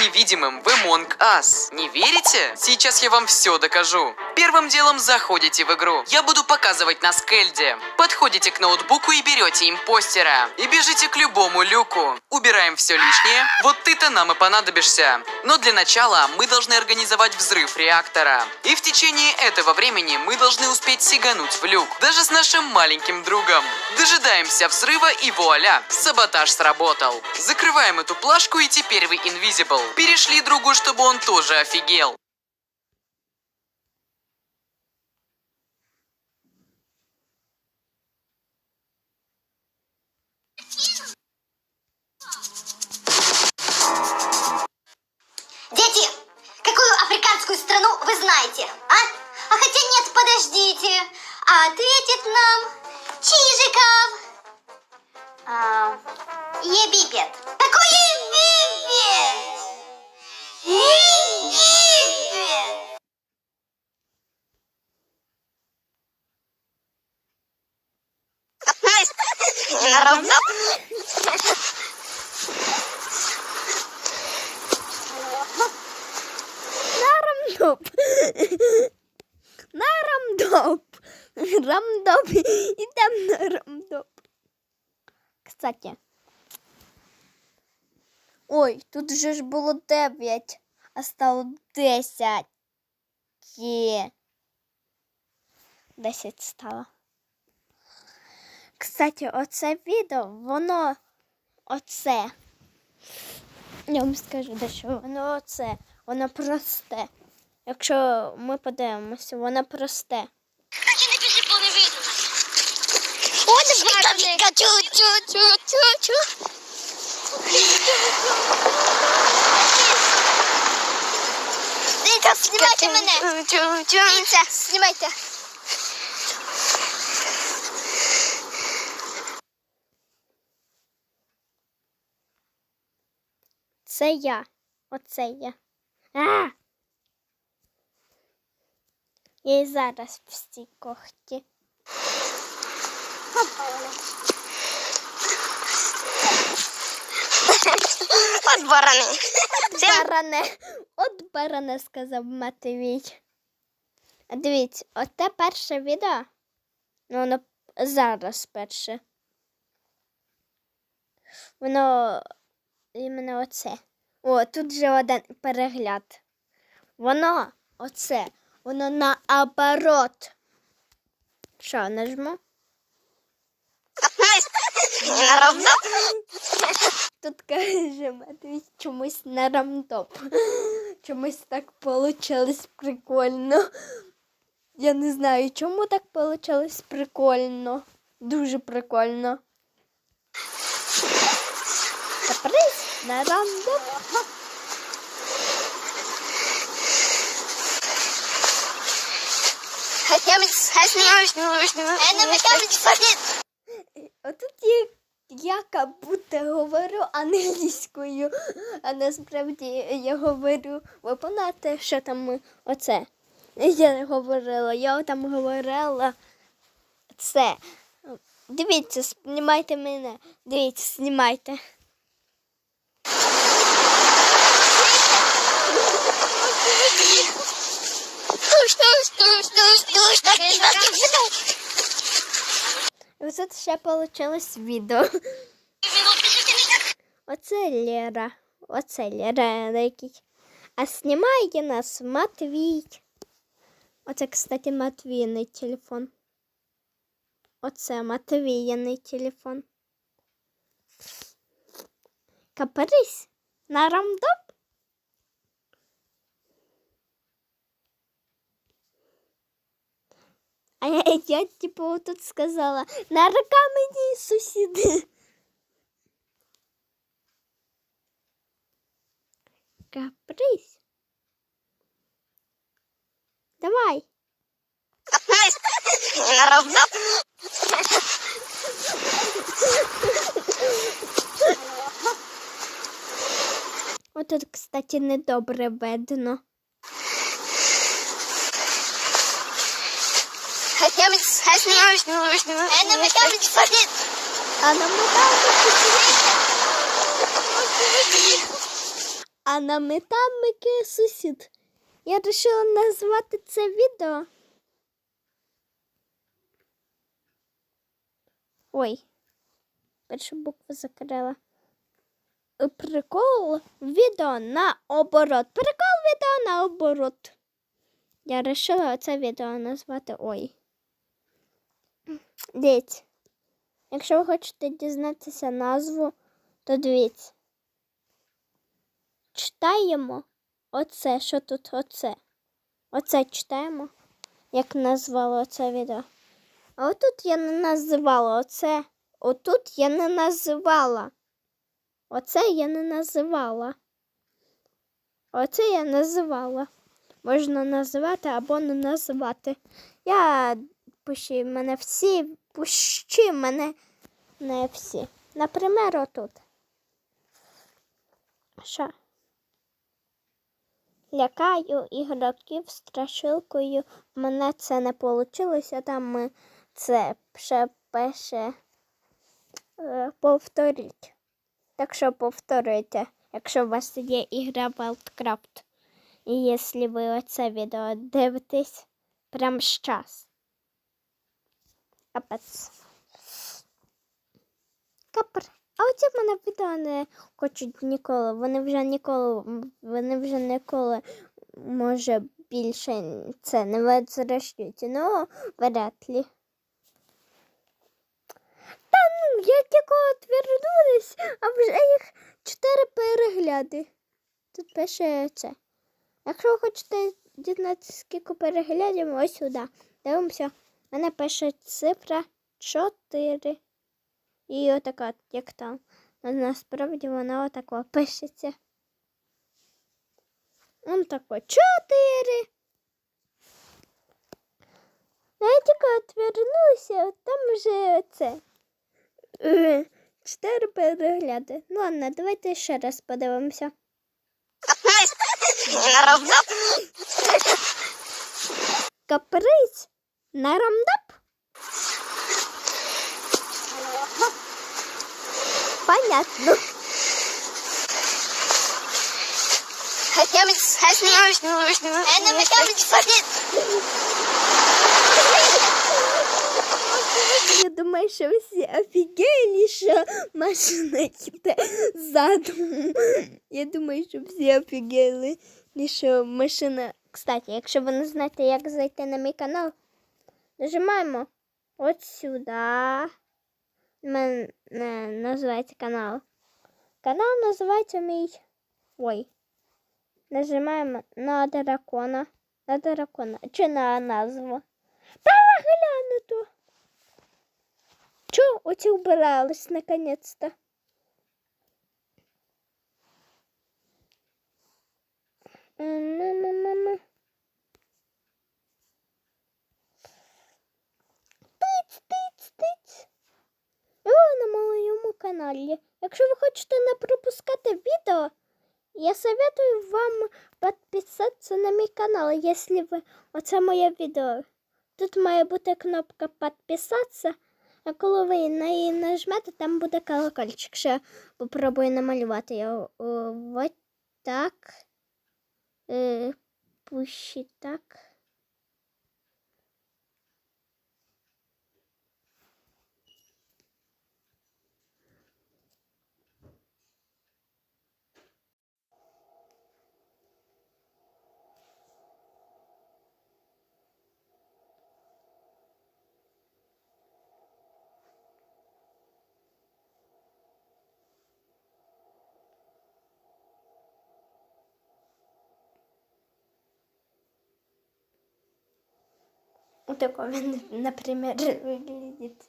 невидимым в Among Us. Не верите? Сейчас я вам все докажу. Первым делом заходите в игру. Я буду показывать на скельде. Подходите к ноутбуку и берете импостера. И бежите к любому люку. Убираем все лишнее. Вот ты-то нам и понадобишься. Но для начала мы должны организовать взрыв реактора. И в течение этого времени мы должны успеть сигануть в люк. Даже с нашим маленьким другом. Дожидаемся взрыва и вуаля, саботаж сработал. Закрываем эту плашку и теперь вы invisible. Перешли другу, чтобы он тоже офигел. Дети, какую африканскую страну вы знаете, а? А хотя нет, подождите. Ответит нам Чижиков. А, Ебипет. Какой Ебипет? Египет. Рамдоп. На рамдоп. Рамдоп. Ідем на рамдоп. Кстати. Ой, тут же ж було 9, а стало 10. Є. 10 стало. Кстати, оце відео, воно оце. Я вам скажу, дещо воно оце, воно просте. Якщо ми подивимося, воно просте. Дивіться, знімайте мене. Дивіться, знімайте. Це я. Оце я. А! Я і зараз всі когті. От барани. Баране. От баране, сказав Матвій. А Дивіться, оте перше відео. Ну, воно зараз перше. Воно іменно оце. О, тут же один перегляд. Воно оце. Воно наоборот. Що, нажму? Тут каже Матвій чомусь на рамтоп. Чомусь так получилось прикольно. Я не знаю, чому так получилось прикольно. Дуже прикольно. Каприз на рамтоп. Отут я, я как будто говорю англійською, а насправді я говорю, ви знаєте, що там оце. Я не говорила, я там говорила це. Дивіться, знімайте мене. Дивіться, знімайте. ось тут ще получилось відео. Оце Лера. Оце Лера який. А знімає нас Матвій. Оце, кстати, Матвійний телефон. Оце Матвіяний телефон. Капрись на рамдоп. А я, я типу тут сказала, на мені сусіди. Капрись. Давай. Отут, кстати, недобре видно. А на металу а нами там сусід. Я вирішила назвати це відео. Ой, першу букву закрила. Прикол відео наоборот. Прикол відео наоборот. Я вирішила це відео назвати Ой. Дивіться. Якщо ви хочете дізнатися назву, то дивіться. Читаємо оце, що тут оце. Оце читаємо, як назвала це відео. А отут я не називала оце. Отут я не називала. Оце я не називала. Оце я називала. Можна називати або не називати. Я пущі мене всі, пущі мене не всі. Наприклад, отут. Що? Лякаю ігроків страшилкою. Мене це не вийшло. Там це ще пише е, повторіть. Так що повторюйте, якщо у вас є ігра Wildcraft. І якщо ви оце відео дивитесь прямо зараз. Капець. Капр. А оці в мене відео не хочуть ніколи. Вони вже ніколи, вони вже ніколи, може, більше це не возвращують. Ну, вряд ли. Та ну, я тільки отвернулась, а вже їх чотири перегляди. Тут пише це. Якщо ви хочете дізнатися, скільки переглядів, ось сюди. Дивимося. У мене пише цифра 4. І отака, як там. А насправді вона отако пишеться. Он тако 4. Ну, я тільки отвернуся, там вже це. Чотири перегляди. Ну ладно, давайте ще раз подивимося. Каприз на рамдап? Понятно. Я думаю, що всі офігели, що машина їде задом. Я думаю, що всі офігели, що машина. Кстати, якщо ви не знаєте, як зайти на мій канал, нажимаємо от сюди. Мене називається канал. Канал називається мій. Ой. Нажимаємо на дракона. На дракона. Чи на назву. Переглянуто. Чо оці убирались наконец-то? М-м-м-м. Тиць, тиць, тиць. О, на моєму каналі. Якщо ви хочете не пропускати відео, я советую вам підписатися на мій канал, якщо ви оце моє відео. Тут має бути кнопка підписатися, а коли ви на її нажмете, там буде колокольчик. Ще попробую намалювати його. Ось так. Е, пущі так. Вот такой, например, выглядит.